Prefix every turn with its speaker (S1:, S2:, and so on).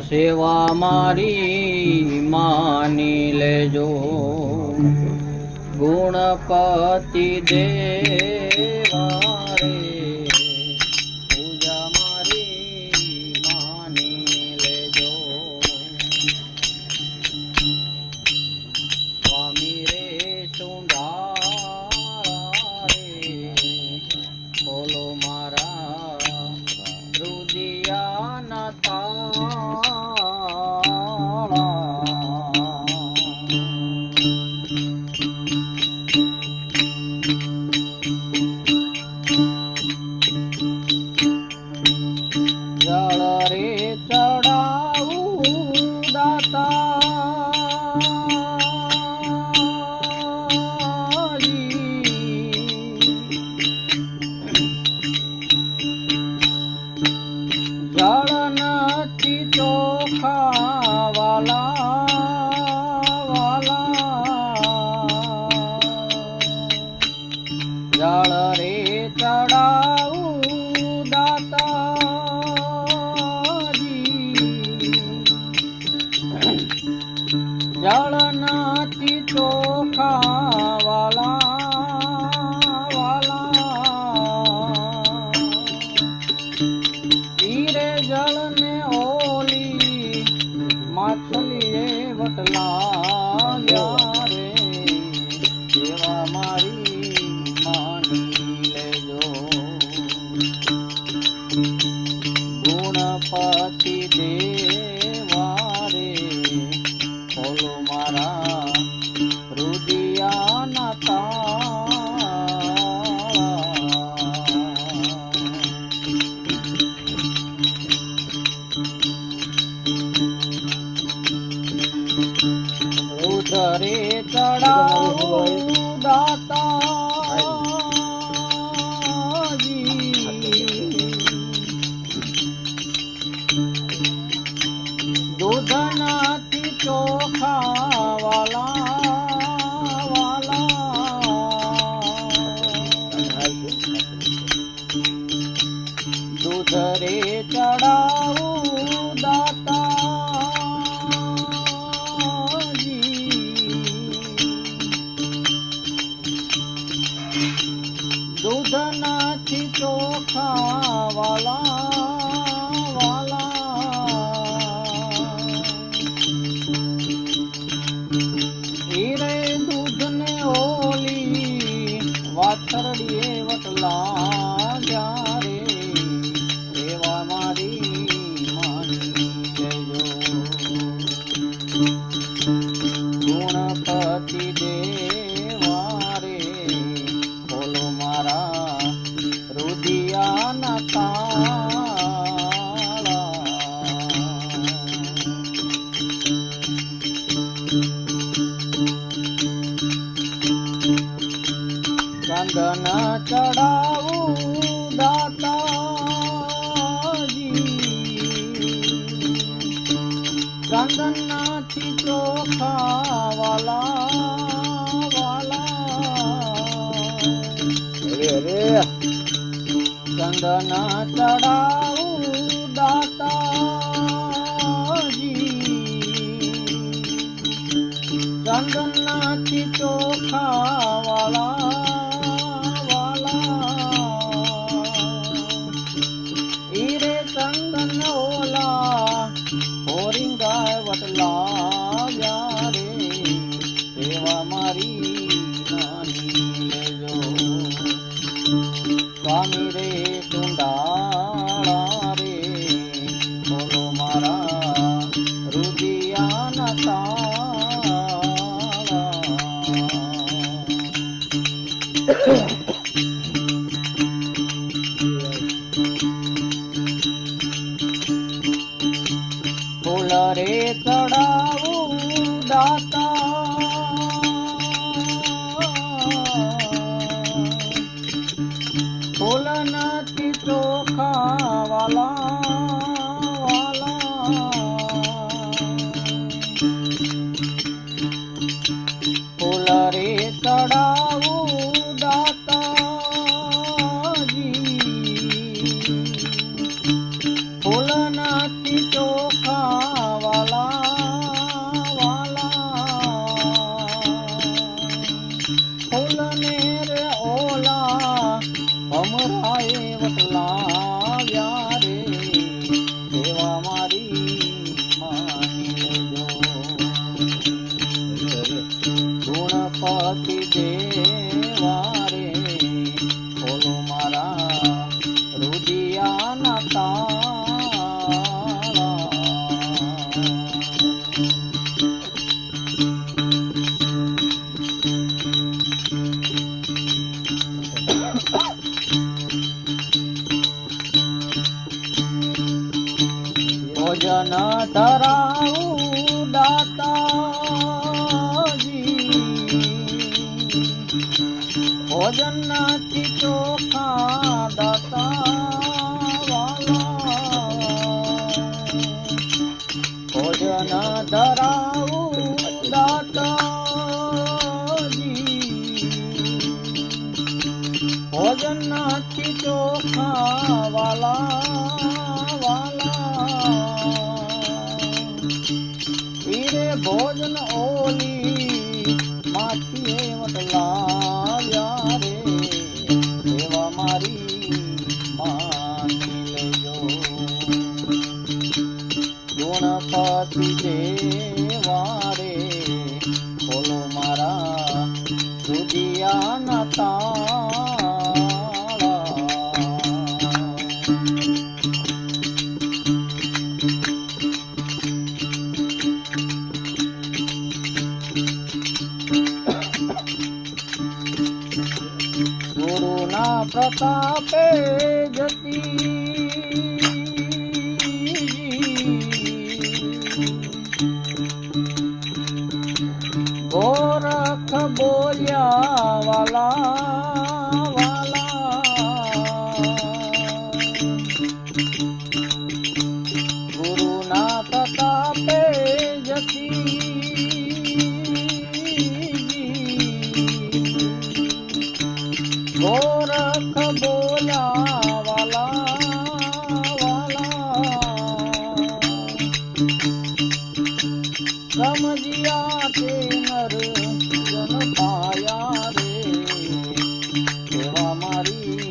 S1: સેવા મારી માની લેજો. ગુણપતિ દેવા રે પૂજા મારી માની લેજો. સ્વામી રે સુંદરા રે બોલો હીરે જળ ને ઓલી. માછલી એ વટલા રે. સેવા મારી માની લેજો. ગુણપતિ ઉધરે ચડાવું. ચંદન ચડાવું દાતાજી. ચંદન નાથી ચોખા વાલા વાલા. ચંદન ચડાવું દાતાજી. ચંદન ફૂલ રે ચડાવું દાતા সাথী দে જન્નતી ચોખા દાતા વાલા ભોજન ધરાવું દાતાજી ભોજન ચોખા વાલા ગયા ગુરુના પ્રતાપે જતી બોલ્યા વાલા વાલા. ગુરુના પ્રતાપે ગોરખ Maria.